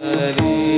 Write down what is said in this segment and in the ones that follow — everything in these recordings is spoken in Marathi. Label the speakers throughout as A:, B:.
A: 哎。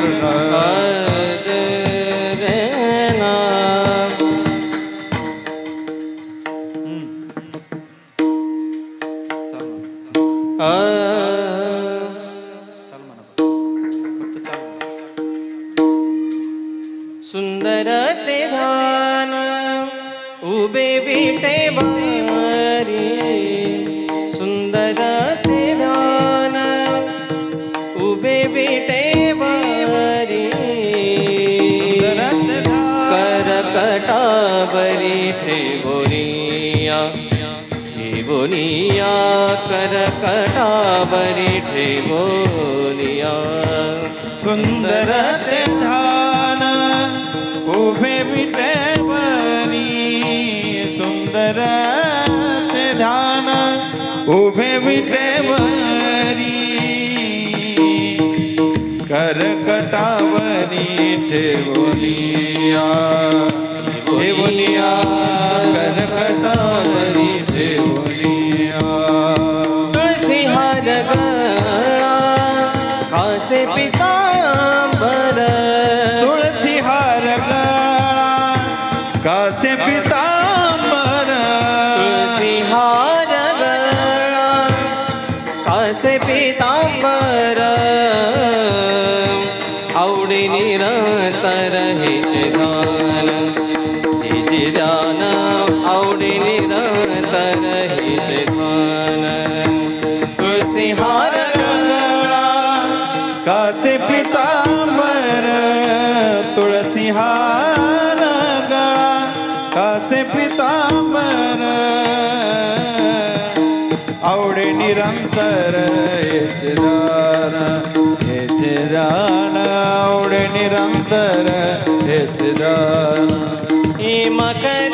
B: उभे विटे वारी सुंदर ते ध्यान उभे विटे वारी करकटावरी ठेवोनिया ठेवोनिया करकटावरी ठेवोनिया
A: सुंदर ते ध्यान उभे विटेवरी सुंदर ध्यान उभे विटेवरी करकटावरी ठेवलिया ठेवलिया करकटावरी ठेवनिया
B: तुळशी हार गळा कासे पिता आवडी निरंतर हेचे गान हेचे ध्यान आवडी निरंतर हेचे गान तुळशी हार गळा
A: कासे पितांबर तुळसी हार गळा कासे पितांबर. आवडे निरंतर दान आवडे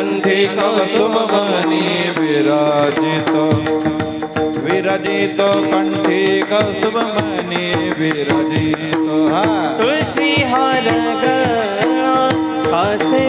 B: कंठी
A: कौसुमनी विराजित। विरजित कंठी कौसुमनी विरजित। हा।
B: तुळशी हार गळा कासे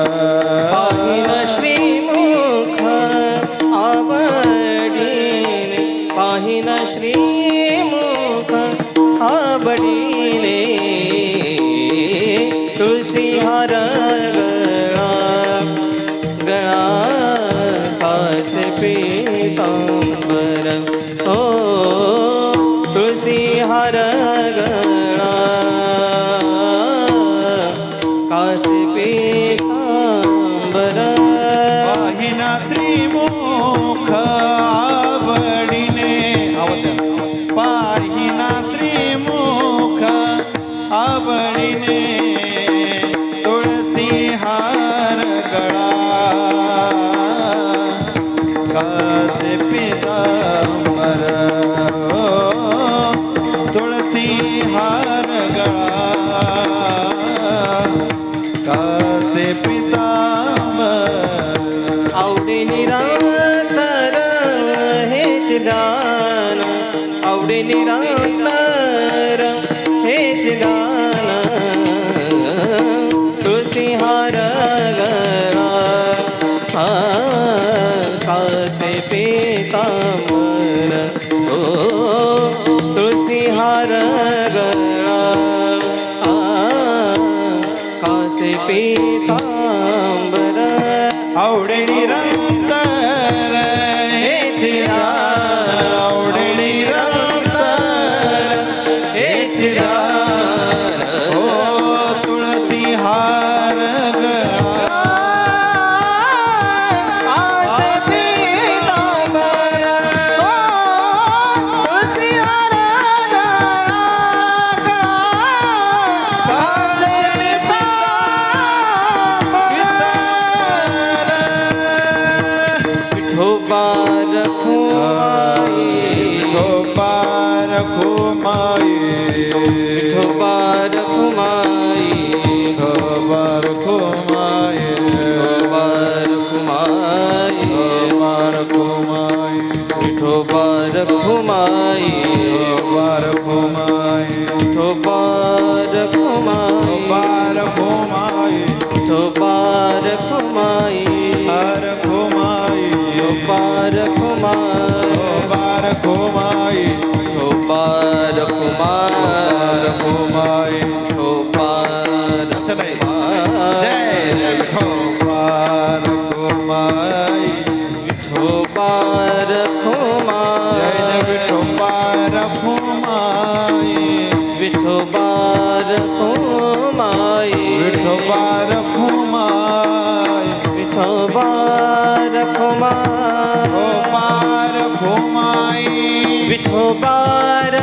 A: να θρύμουν
B: पुढे निराकार हेच गाणं तुळशी हार गरा हा कासे पिता मर हो तुळशी हार गरा हा कासे पितांबर आवडेनी વિઠોબાર